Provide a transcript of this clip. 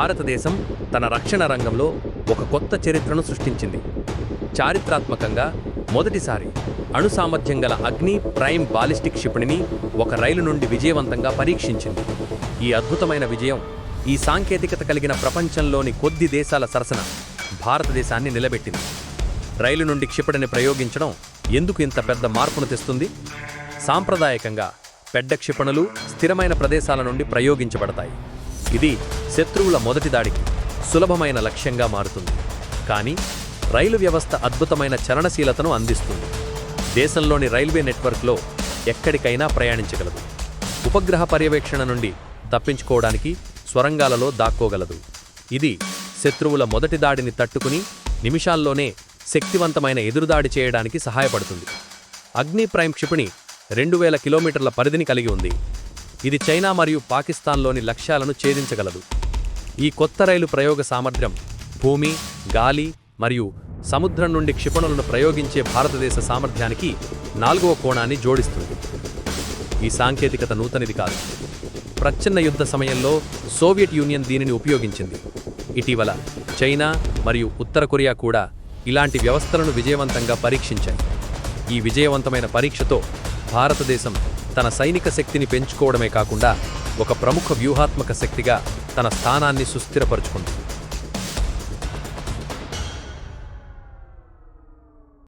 భారతదేశం తన రక్షణ రంగంలో ఒక కొత్త చరిత్రను సృష్టించింది. చారిత్రాత్మకంగా మొదటిసారి అణు సామర్థ్యం గల అగ్ని ప్రైమ్ బాలిస్టిక్ క్షిపణిని ఒక రైలు నుండి విజయవంతంగా పరీక్షించింది. ఈ అద్భుతమైన విజయం ఈ సాంకేతికత కలిగిన ప్రపంచంలోని కొద్ది దేశాల సరసన భారతదేశాన్ని నిలబెట్టింది. రైలు నుండి క్షిపణిని ప్రయోగించడం ఎందుకు ఇంత పెద్ద మార్పును తెస్తుంది? సాంప్రదాయకంగా పెద్ద క్షిపణులు స్థిరమైన ప్రదేశాల నుండి ప్రయోగించబడతాయి. ఇది శత్రువుల మొదటి దాడికి సులభమైన లక్ష్యంగా మారుతుంది. కానీ రైలు వ్యవస్థ అద్భుతమైన చలనశీలతను అందిస్తుంది. దేశంలోని రైల్వే నెట్వర్క్లో ఎక్కడికైనా ప్రయాణించగలదు. ఉపగ్రహ పర్యవేక్షణ నుండి తప్పించుకోవడానికి స్వరంగాలలో దాక్కోగలదు. ఇది శత్రువుల మొదటి దాడిని తట్టుకుని నిమిషాల్లోనే శక్తివంతమైన ఎదురుదాడి చేయడానికి సహాయపడుతుంది. అగ్ని ప్రైమ్ క్షిపణి రెండు వేల కిలోమీటర్ల పరిధిని కలిగి ఉంది. ఇది చైనా మరియు పాకిస్తాన్లోని లక్ష్యాలను ఛేదించగలదు. ఈ కొత్త రైలు ప్రయోగ సామర్థ్యం భూమి గాలి మరియు సముద్రం నుండి క్షిపణులను ప్రయోగించే భారతదేశ సామర్థ్యానికి నాలుగవ కోణాన్ని జోడిస్తుంది. ఈ సాంకేతికత నూతనిది కాదు. ప్రచ్ఛన్న యుద్ధ సమయంలో సోవియట్ యూనియన్ దీనిని ఉపయోగించింది. ఇటీవల చైనా మరియు ఉత్తర కొరియా కూడా ఇలాంటి వ్యవస్థలను విజయవంతంగా పరీక్షించాయి. ఈ విజయవంతమైన పరీక్షతో భారతదేశం తన సైనిక శక్తిని పెంచుకోవడమే కాకుండా ఒక ప్రముఖ వ్యూహాత్మక శక్తిగా తన స్థానాన్ని సుస్థిరపరుచుకుంది.